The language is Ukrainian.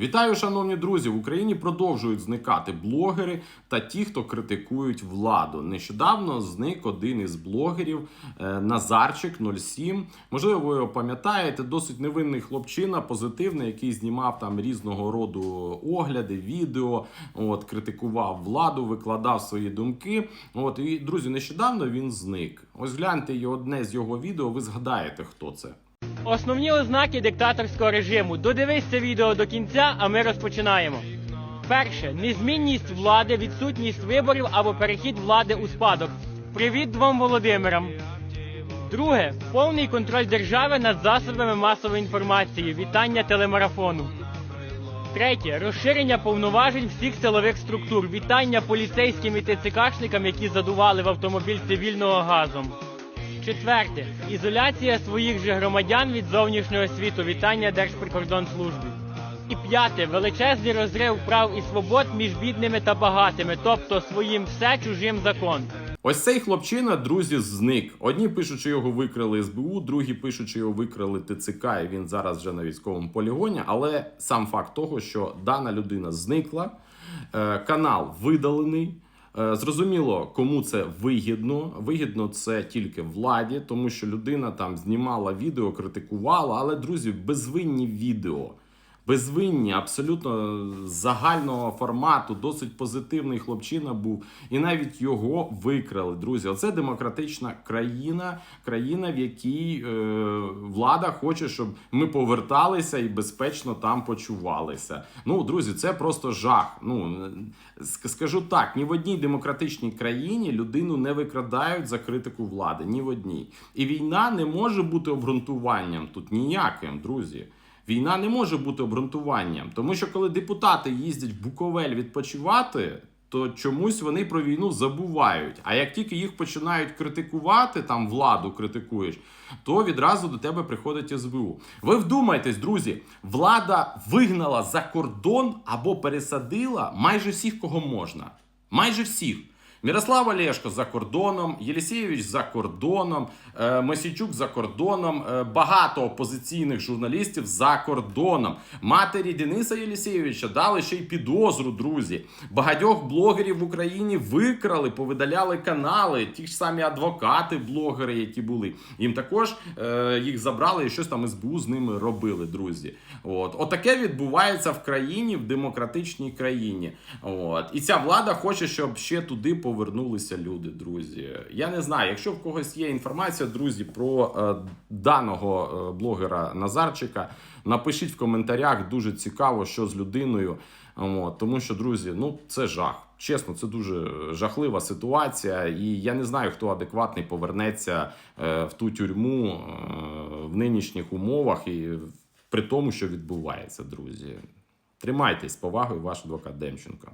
Вітаю, шановні друзі! В Україні продовжують зникати блогери та ті, хто критикують владу. Нещодавно зник один із блогерів е, Назарчик 07. Можливо, ви його пам'ятаєте. Досить невинний хлопчина, позитивний, який знімав там різного роду огляди, відео, от критикував владу, викладав свої думки. От і друзі, нещодавно він зник. Ось гляньте одне з його відео. Ви згадаєте, хто це. Основні ознаки диктаторського режиму. Додивись це відео до кінця, а ми розпочинаємо. Перше незмінність влади, відсутність виборів або перехід влади у спадок. Привіт двом Володимирам. Друге повний контроль держави над засобами масової інформації. Вітання телемарафону. Третє розширення повноважень всіх силових структур. Вітання поліцейським і ТЦКшникам, які задували в автомобіль цивільного газом. Четверте ізоляція своїх же громадян від зовнішнього світу. Вітання Держприкордонслужбі. І п'яте величезний розрив прав і свобод між бідними та багатими, тобто своїм все чужим закон. Ось цей хлопчина, друзі, зник. Одні пишуть, що його викрали СБУ, другі пишуть, що його викрали ТЦК, і він зараз вже на військовому полігоні. Але сам факт того, що дана людина зникла, е, канал видалений. Е, Зрозуміло, кому це вигідно. Вигідно це тільки владі, тому що людина там знімала відео, критикувала, але друзі, безвинні відео. Безвинні, абсолютно загального формату, досить позитивний хлопчина був, і навіть його викрали. Друзі, оце демократична країна, країна, в якій е, влада хоче, щоб ми поверталися і безпечно там почувалися. Ну, друзі, це просто жах. Ну скажу так: ні в одній демократичній країні людину не викрадають за критику влади. Ні в одній. І війна не може бути обґрунтуванням тут ніяким, друзі. Війна не може бути обґрунтуванням, тому що коли депутати їздять в Буковель відпочивати, то чомусь вони про війну забувають. А як тільки їх починають критикувати, там владу критикуєш, то відразу до тебе приходить СБУ. Ви вдумайтесь, друзі, влада вигнала за кордон або пересадила майже всіх, кого можна. Майже всіх. Мірослав Олешко за кордоном, Єлісєєвич за кордоном, е, за кордоном, е, багато опозиційних журналістів за кордоном. Матері Дениса Єлісєєвича дали ще й підозру, друзі. Багатьох блогерів в Україні викрали, повидаляли канали, ті ж самі адвокати, блогери, які були. Їм також е, їх забрали і щось там СБУ з ними робили, друзі. От. Отаке відбувається в країні, в демократичній країні. От. І ця влада хоче, щоб ще туди повернулися люди, друзі. Я не знаю, якщо в когось є інформація, друзі, про е, даного е, блогера Назарчика, напишіть в коментарях. Дуже цікаво, що з людиною. От, тому що, друзі, ну це жах. Чесно, це дуже жахлива ситуація, і я не знаю, хто адекватний повернеться е, в ту тюрму е, в нинішніх умовах і при тому, що відбувається, друзі. Тримайтесь повагою, ваш адвокат Демченко.